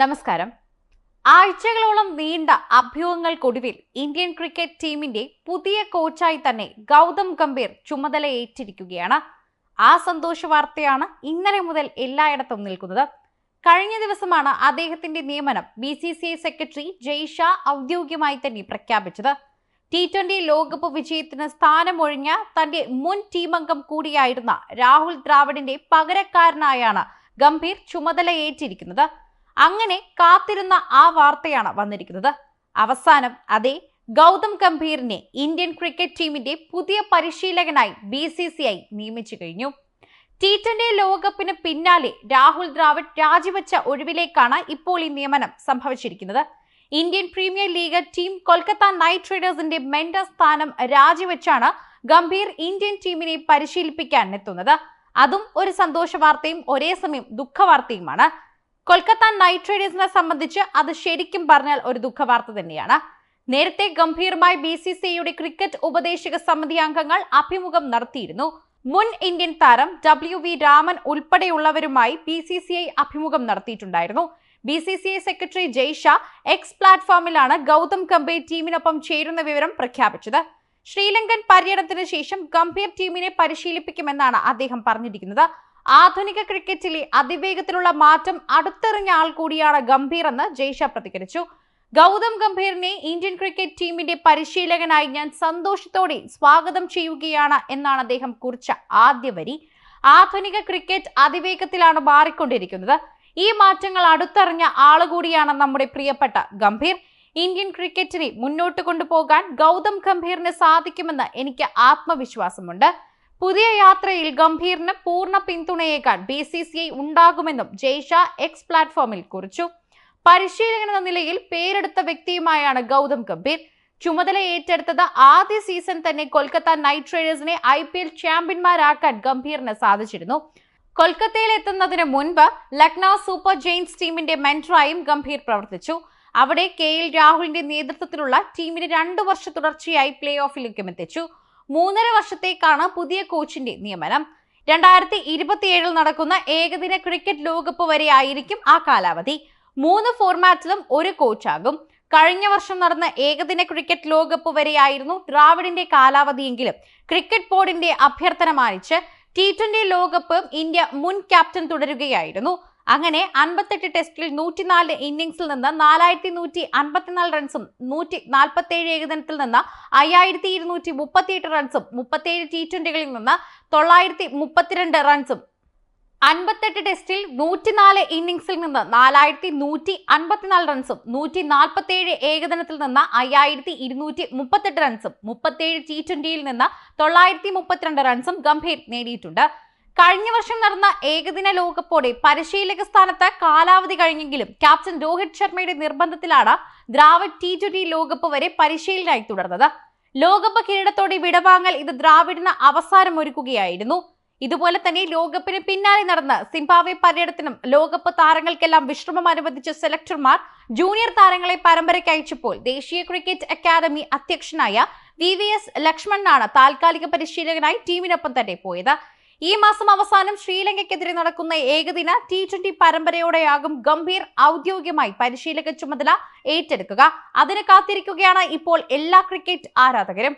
നമസ്കാരം. ആഴ്ചകളോളം നീണ്ട അഭ്യൂഹങ്ങൾക്കൊടുവിൽ ഇന്ത്യൻ ക്രിക്കറ്റ് ടീമിന്റെ പുതിയ കോച്ചായി തന്നെ ഗൗതം ഗംഭീർ ചുമതല ഏറ്റിരിക്കുകയാണ് ആ സന്തോഷ വാർത്തയാണ് ഇന്നലെ മുതൽ എല്ലായിടത്തും നിൽക്കുന്നത്. കഴിഞ്ഞ ദിവസമാണ് അദ്ദേഹത്തിന്റെ നിയമനം B C C I secretary Jay Shah ഔദ്യോഗികമായി തന്നെ പ്രഖ്യാപിച്ചത്. ടി ട്വന്റി ലോകകപ്പ് വിജയത്തിന് സ്ഥാനമൊഴിഞ്ഞ തന്റെ മുൻ ടീമംഗം കൂടിയായിരുന്ന രാഹുൽ ദ്രാവിഡിന്റെ പകരക്കാരനായാണ് ഗംഭീർ ചുമതല ഏറ്റിരിക്കുന്നത് അങ്ങനെ കാത്തിരുന്ന ആ വാർത്തയാണ് വന്നിരിക്കുന്നത്. അവസാനം അതേ ഗൗതം ഗംഭീറിനെ ഇന്ത്യൻ ക്രിക്കറ്റ് ടീമിന്റെ പുതിയ പരിശീലകനായി ബി സി സി ഐ നിയമിച്ചു കഴിഞ്ഞു. ടി ട്വന്റി ലോകകപ്പിന് പിന്നാലെ രാഹുൽ ദ്രാവിഡ് രാജിവെച്ച ഒഴിവിലേക്കാണ് ഇപ്പോൾ ഈ നിയമനം സംഭവിച്ചിരിക്കുന്നത്. Indian premier league team Kolkata knight റൈഡേഴ്സിന്റെ mentor സ്ഥാനം രാജിവെച്ചാണ് ഗംഭീർ ഇന്ത്യൻ ടീമിനെ പരിശീലിപ്പിക്കാൻ എത്തുന്നത്. അതും ഒരു സന്തോഷ വാർത്തയും ഒരേ സമയം ദുഃഖവാർത്തയുമാണ് കൊൽക്കത്ത നൈറ്റ് റൈഡേഴ്സിനെ സംബന്ധിച്ച് അത് ശരിക്കും പറഞ്ഞാൽ ഒരു ദുഃഖവാർത്ത തന്നെയാണ്. നേരത്തെ ഗംഭീരമായി ബി സി സി ഐയുടെ ക്രിക്കറ്റ് ഉപദേശക സമിതി അംഗങ്ങൾ അഭിമുഖം നടത്തിയിരുന്നു. മുൻ ഇന്ത്യൻ താരം ഡബ്ല്യു വി രാമൻ ഉൾപ്പെടെയുള്ളവരുമായി ബി സി സി ഐ അഭിമുഖം നടത്തിയിട്ടുണ്ടായിരുന്നു. B C C I secretary Jay Shah X പ്ലാറ്റ്ഫോമിലാണ് Gautam Gambhir ടീമിനൊപ്പം ചേരുന്ന വിവരം പ്രഖ്യാപിച്ചത്. ശ്രീലങ്കൻ പര്യടനത്തിന് ശേഷം ഗംഭീർ ടീമിനെ പരിശീലിപ്പിക്കുമെന്നാണ് അദ്ദേഹം പറഞ്ഞിരിക്കുന്നത്. ആധുനിക ക്രിക്കറ്റിലെ അതിവേഗത്തിലുള്ള മാറ്റം അടുത്തെറിഞ്ഞ ആൾ കൂടിയാണ് ഗംഭീർ എന്ന് ജയ്ഷ പ്രതികരിച്ചു. ഗൗതം ഗംഭീറിനെ ഇന്ത്യൻ ക്രിക്കറ്റ് ടീമിന്റെ പരിശീലകനായി ഞാൻ സന്തോഷത്തോടെ സ്വാഗതം ചെയ്യുകയാണ് എന്നാണ് അദ്ദേഹം കുറിച്ച ആദ്യ വരി. ആധുനിക ക്രിക്കറ്റ് അതിവേഗത്തിലാണ് മാറിക്കൊണ്ടിരിക്കുന്നത്. ഈ മാറ്റങ്ങൾ അടുത്തറിഞ്ഞ ആളുകൂടിയാണ് നമ്മുടെ പ്രിയപ്പെട്ട ഗംഭീർ. ഇന്ത്യൻ ക്രിക്കറ്റിനെ മുന്നോട്ട് കൊണ്ടുപോകാൻ ഗൗതം ഗംഭീറിന് സാധിക്കുമെന്ന് എനിക്ക് ആത്മവിശ്വാസമുണ്ട്. പുതിയ യാത്രയിൽ ഗംഭീറിന് പൂർണ പിന്തുണയേക്കാൾ ബി സി സി ഐ ഉണ്ടാകുമെന്നും ജയ്ഷ എക്സ് പ്ലാറ്റ്ഫോമിൽ കുറിച്ചു. പരിശീലകൻ എന്ന നിലയിൽ പേരെടുത്ത വ്യക്തിയുമായാണ് ഗൗതം ഗംഭീർ. ചുമതല ഏറ്റെടുത്തത് ആദ്യ സീസൺ തന്നെ കൊൽക്കത്ത നൈറ്റ് റൈഡേഴ്സിനെ ഐ പി എൽ ചാമ്പ്യന്മാരാക്കാൻ ഗംഭീറിന് സാധിച്ചിരുന്നു. കൊൽക്കത്തയിൽ എത്തുന്നതിന് മുൻപ് ലക്നൗ സൂപ്പർ ജെയിൻസ് ടീമിന്റെ മെന്ററായും ഗംഭീർ പ്രവർത്തിച്ചു. അവിടെ കെ എൽ രാഹുലിന്റെ നേതൃത്വത്തിലുള്ള ടീമിന് രണ്ടു വർഷ തുടർച്ചയായി പ്ലേ ഓഫിലേക്കും എത്തിച്ചു. മൂന്നര വർഷത്തേക്കാണ് പുതിയ കോച്ചിന്റെ നിയമനം. രണ്ടായിരത്തി ഇരുപത്തിയേഴിൽ നടക്കുന്ന ഏകദിന ക്രിക്കറ്റ് ലോകകപ്പ് വരെ ആയിരിക്കും ആ കാലാവധി. മൂന്ന് ഫോർമാറ്റിലും ഒരു കോച്ചാകും. കഴിഞ്ഞ വർഷം നടന്ന ഏകദിന ക്രിക്കറ്റ് ലോകകപ്പ് വരെയായിരുന്നു ദ്രാവിഡിന്റെ കാലാവധിയെങ്കിലും. ക്രിക്കറ്റ് ബോർഡിന്റെ അഭ്യർത്ഥന മാനിച്ച് ടി ട്വന്റി ലോകകപ്പ് ഇന്ത്യ മുൻ ക്യാപ്റ്റൻ തുടരുകയായിരുന്നു. അങ്ങനെ അൻപത്തെട്ട് ടെസ്റ്റിൽ നൂറ്റിനാല് ഇന്നിംഗ്സിൽ നിന്ന് നാലായിരത്തി നൂറ്റി അൻപത്തിനാല് റൺസും നൂറ്റി നാൽപ്പത്തേഴ് ഏകദിനത്തിൽ നിന്ന് അയ്യായിരത്തി ഇരുന്നൂറ്റി മുപ്പത്തിയെട്ട് റൺസും മുപ്പത്തേഴ് ടി ട്വന്റികളിൽ നിന്ന് തൊള്ളായിരത്തി മുപ്പത്തിരണ്ട് റൺസും അൻപത്തെട്ട് ടെസ്റ്റിൽ നൂറ്റിനാല് ഇന്നിംഗ്സിൽ നിന്ന് നാലായിരത്തി നൂറ്റി അൻപത്തിനാല് റൺസും നൂറ്റി നാൽപ്പത്തേഴ് ഏകദിനത്തിൽ നിന്ന് അയ്യായിരത്തി ഇരുന്നൂറ്റി മുപ്പത്തെട്ട് റൺസും മുപ്പത്തേഴ് ടി ട്വന്റിയിൽ നിന്ന് തൊള്ളായിരത്തി മുപ്പത്തിരണ്ട് റൺസും ഗംഭീർ നേടിയിട്ടുണ്ട്. കഴിഞ്ഞ വർഷം നടന്ന ഏകദിന ലോകകപ്പോടെ പരിശീലക സ്ഥാനത്ത് കാലാവധി കഴിഞ്ഞെങ്കിലും ക്യാപ്റ്റൻ രോഹിത് ശർമ്മയുടെ നിർബന്ധത്തിലാണ് ദ്രാവിഡ് ടി ട്വന്റി ലോകകപ്പ് വരെ പരിശീലനായി തുടർന്നത്. ലോകകപ്പ് കിരീടത്തോടെ വിടവാങ്ങൽ ഇത് ദ്രാവിഡിന് അവസാനം ഒരുക്കുകയായിരുന്നു. ഇതുപോലെ തന്നെ ലോകകപ്പിന് പിന്നാലെ നടന്ന സിംബാബ്വെ പര്യടനത്തിനും ലോകകപ്പ് താരങ്ങൾക്കെല്ലാം വിശ്രമം അനുവദിച്ച സെലക്ടർമാർ ജൂനിയർ താരങ്ങളെ പരമ്പരയ്ക്ക് അയച്ചപ്പോൾ ദേശീയ ക്രിക്കറ്റ് അക്കാദമി അധ്യക്ഷനായ വി വി എസ് ലക്ഷ്മണനാണ് താൽക്കാലിക പരിശീലകനായി ടീമിനൊപ്പം തന്നെ പോയത്. ഈ മാസം അവസാനം ശ്രീലങ്കയ്ക്കെതിരെ നടക്കുന്ന ഏകദിന ടി ട്വന്റി പരമ്പരയോടെയാകും ഗംഭീർ ഔദ്യോഗികമായി പരിശീലക ചുമതല ഏറ്റെടുക്കുക. അതിന് കാത്തിരിക്കുകയാണ് ഇപ്പോൾ എല്ലാ ക്രിക്കറ്റ് ആരാധകരും.